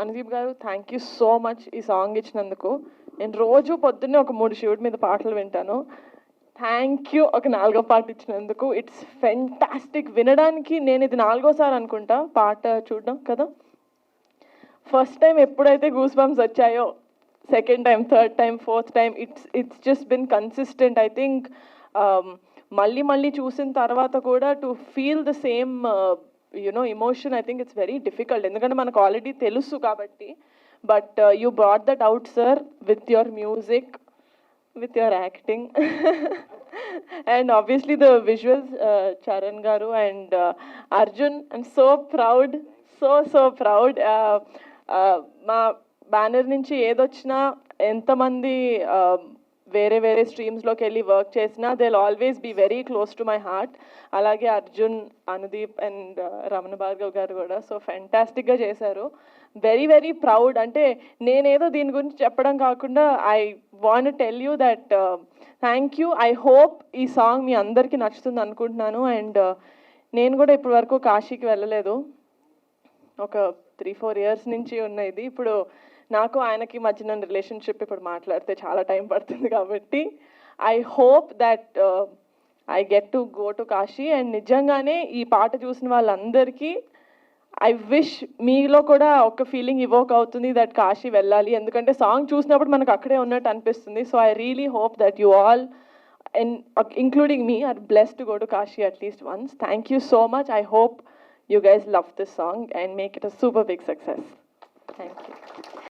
అనుదీప్ గారు thank you so much ఈ song ఇచ్చినందుకు. నేను రోజు పొద్దున్నే ఒక మూడు షూట్ మీద పాటలు వింటాను. థ్యాంక్ యూ ఒక నాలుగో పాట ఇచ్చినందుకు. ఇట్స్ ఫెంటాస్టిక్ వినడానికి నేను ఇది నాలుగోసారి అనుకుంటా. పాట చూడడం కదా? ఫస్ట్ టైం ఎప్పుడైతే గూస్ బంప్స్ వచ్చాయో second time third time fourth time it's it's just been consistent I think మళ్ళీ మళ్ళీ చూసిన తర్వాత కూడా to feel the same you know emotion I think it's very difficult ఎందుకంటే మనకు ఆల్రెడీ తెలుసు కాబట్టి. But you brought that out sir with your music with your acting and obviously the visuals Charan గారు and Arjun and so proud so so proud మా banner నుంచి ఏదొచ్చినా ఎంతమంది వేరే వేరే స్ట్రీమ్స్లోకి వెళ్ళి వర్క్ చేసినా they always be very close to my heart అలాగే అర్జున్ అనుదీప్ అండ్ uh, రమణ భార్గవ్ గారు కూడా. సో ఫ్యాంటాస్టిక్గా చేశారు. వెరీ వెరీ ప్రౌడ్ అంటే నేనేదో దీని గురించి చెప్పడం కాకుండా I want tell you that thank you I hope ఈ సాంగ్ మీ అందరికీ నచ్చుతుంది అనుకుంటున్నాను. అండ్ uh, నేను కూడా ఇప్పటి వరకు కాశీకి వెళ్ళలేదు. ఒక త్రీ ఫోర్ ఇయర్స్ నుంచి ఉన్నది ఇప్పుడు నాకు ఆయనకి మధ్యన రిలేషన్షిప్ ఇప్పుడు మాట్లాడితే చాలా టైం పడుతుంది కాబట్టి I hope that I get to go to Kashi and నిజంగానే ఈ పాట చూసిన వాళ్ళందరికీ ఐ విష్ మీలో కూడా ఒక ఫీలింగ్ ఇవోక్ అవుతుంది దట్ కాశీ వెళ్ళాలి ఎందుకంటే సాంగ్ చూసినప్పుడు మనకు అక్కడే ఉన్నట్టు అనిపిస్తుంది so I really hope that you all including me are me are to to go to Kashi at least once. Thank you so much. I hope you guys love this song super big success thank you